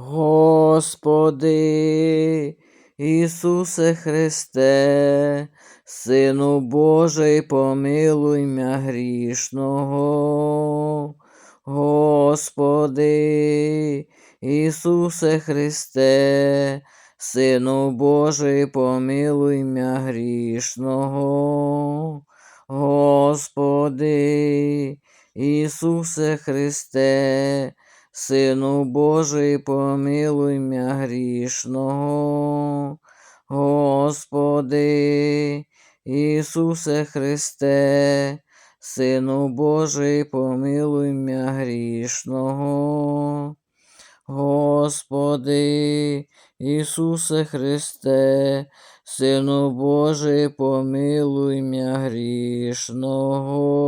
Господи, Ісусе Христе, Сину Божий, помилуй мя грішного. Господи, Ісусе Христе, Сину Божий, помилуй мя грішного. Господи, Ісусе Христе, Сину Божий, помилуй мя грішного. Господи, Ісусе Христе, Сину Божий, помилуй мя грішного. Господи, Ісусе Христе, Сину Божий, помилуй мя грішного.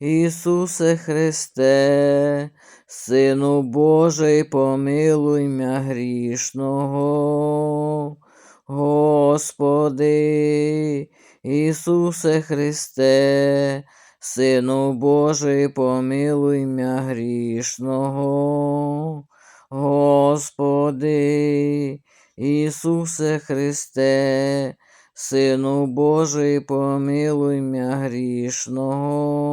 Ісусе Христе, Сину Божий, помилуй мя грішного. Господи, Ісусе Христе, Сину Божий, помилуй мя грішного. Господи, Ісусе Христе, Сину Божий, помилуй мя грішного.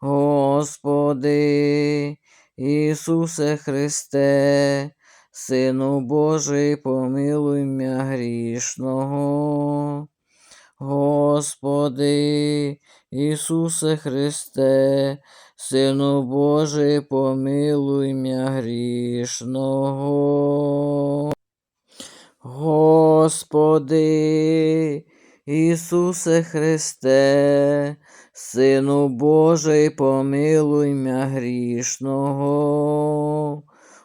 Господи, Ісусе Христе, Сину Божий, помилуй мя грішного. Господи, Ісусе Христе, Сину Божий, помилуй мя грішного. Господи, Ісусе Христе, Сину Божий, помилуй мя грішного.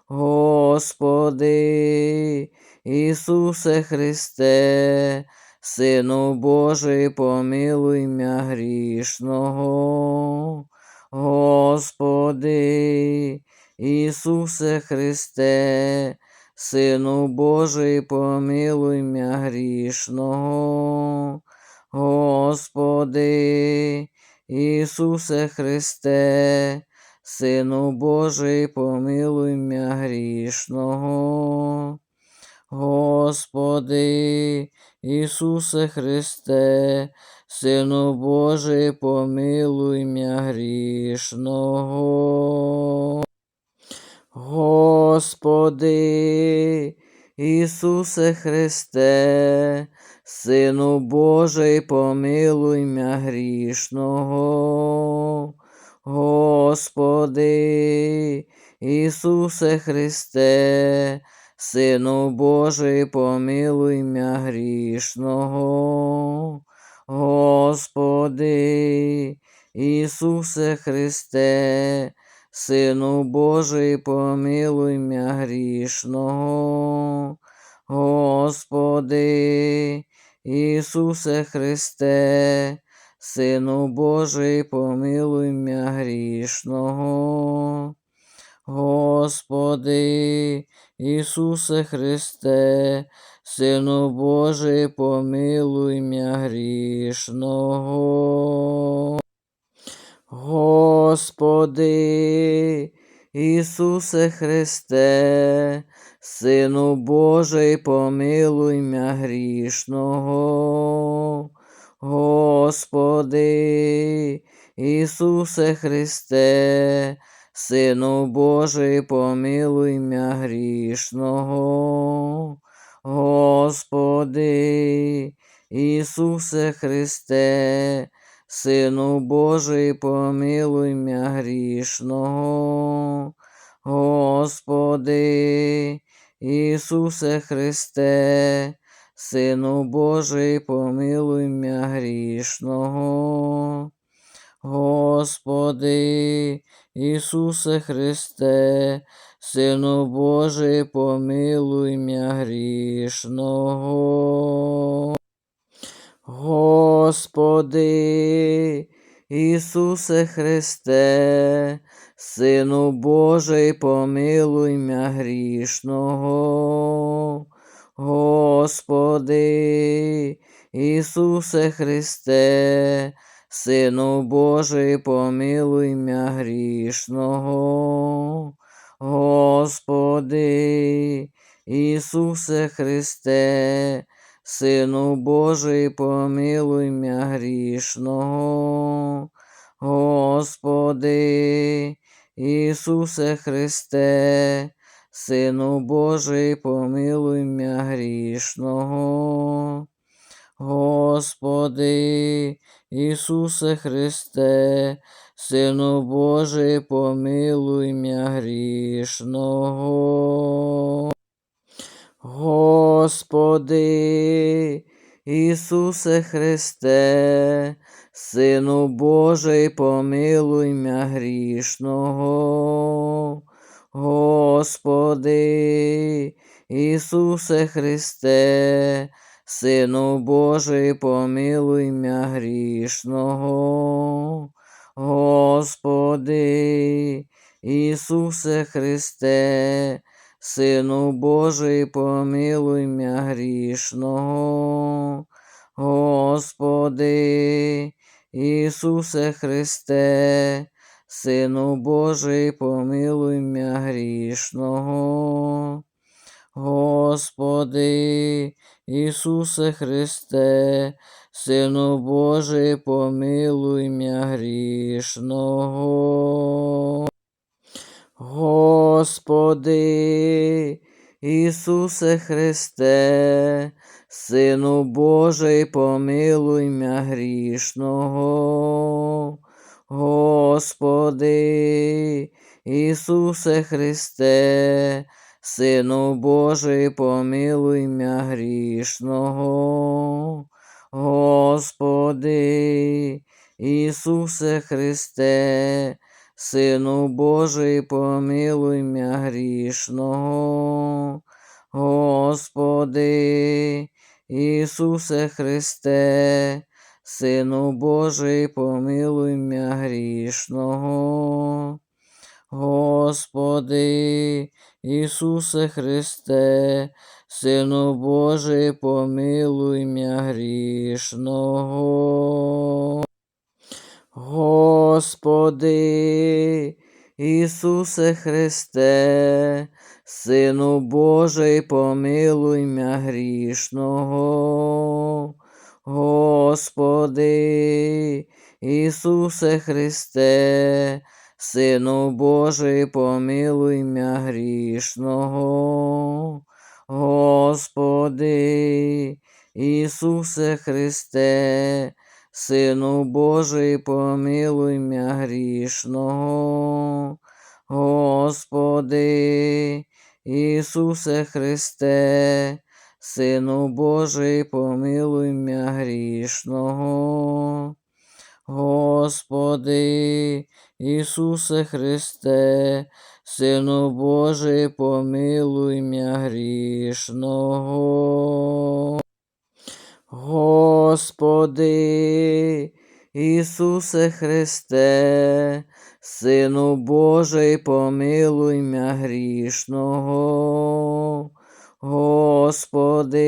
Господи, Ісусе Христе, Сину Божий, помилуй мя грішного. Господи, Ісусе Христе, Сину Божий, помилуй мя грішного. Господи, Ісусе Христе, Сину Божий, помилуй мя грішного. Господи, Ісусе Христе, Сину Божий, помилуй мя грішного. Господи, Ісусе Христе, Сину Божий, помилуй мя грішного. Господи, Ісусе Христе, Сину Божий, помилуй мя грішного. Господи, Ісусе Христе, Сину Божий, помилуй мя грішного. Господи, Ісусе Христе, Сину Божий, помилуй мя грішного. Господи, Ісусе Христе, Сину Божий, помилуй мя грішного. Господи, Ісусе Христе, Сину Божий, помилуй мя грішного. Господи, Ісусе Христе, Сину Божий, помилуй мя грішного. Господи, Ісусе Христе, Сину Божий, помилуй мя грішного. Господи, Ісусе Христе, Сину Божий, помилуй мя грішного. Господи, Ісусе Христе, Сину Божий, помилуй мя грішного. Господи, Ісусе Христе, Сину Божий, помилуй мя грішного. Господи, Ісусе Христе, Сину Божий, помилуй мя грішного. Господи, Ісусе Христе, Сину Божий, помилуй мя грішного. Господи, Ісусе Христе, Сину Божий, помилуй мя грішного. Господи, Ісусе Христе, Сину Божий, помилуй мя грішного. Господи, Ісусе Христе, Сину Божий, помилуй мя грішного. Господи, Ісусе Христе, Сину Божий, помилуй мя грішного. Господи, Ісусе Христе, Сину Божий, помилуй мя грішного. Господи, Ісусе Христе, Сину Божий, помилуй мя грішного. Господи, Ісусе Христе, Сину Божий, помилуй мя грішного. Господи, Ісусе Христе, Сину Божий, помилуй мя грішного. Господи, Ісусе Христе, Сину Божий, помилуй мя грішного. Господи, Ісусе Христе, Сину Божий, помилуй мя грішного. Господи, Ісусе Христе, Сину Божий, помилуй мя грішного. Господи, Ісусе Христе, Сину Божий, помилуй мя грішного. Господи, Ісусе Христе, Сину Божий, помилуй мя грішного. Господи, Ісусе Христе, Сину Божий, помилуй мя грішного. Господи, Ісусе Христе, Сину Божий, помилуй мя грішного. Господи, Ісусе Христе, Сину Божий, помилуй мя грішного. Господи, Ісусе Христе, Сину Божий, помилуй мя грішного. Господи, Ісусе Христе, Сину Божий, помилуй мя грішного. Господи,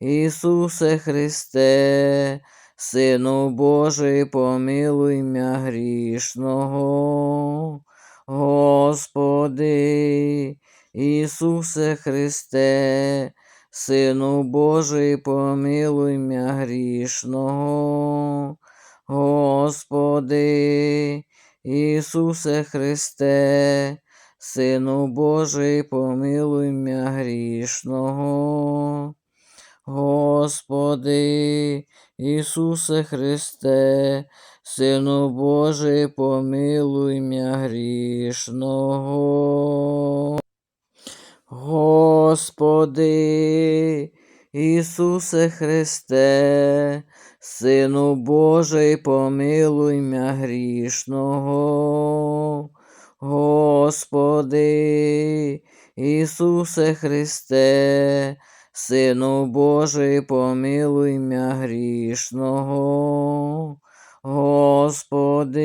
Ісусе Христе, Сину Божий, помилуй мя грішного. Господи, Ісусе Христе, Сину Божий, помилуй мя грішного. Господи, Ісусе Христе, Сину Божий, помилуй мя грішного. Господи, Ісусе Христе, Сину Божий, помилуй мя грішного. Господи, Ісусе Христе, Сину Божий, помилуй мя грішного. Господи, Ісусе Христе, Сину Божий, помилуй мя грішного. Господи,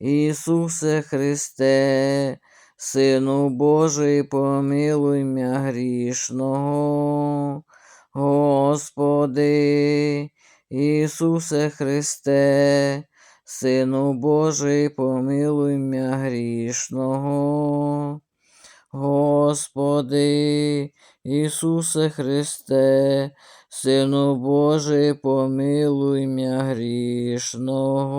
Ісусе Христе, Сину Божий, помилуй мя грішного. Господи, Ісусе Христе, Сину Божий, помилуй мя грішного. Господи, Ісусе Христе, Сину Божий, помилуй мя грішного.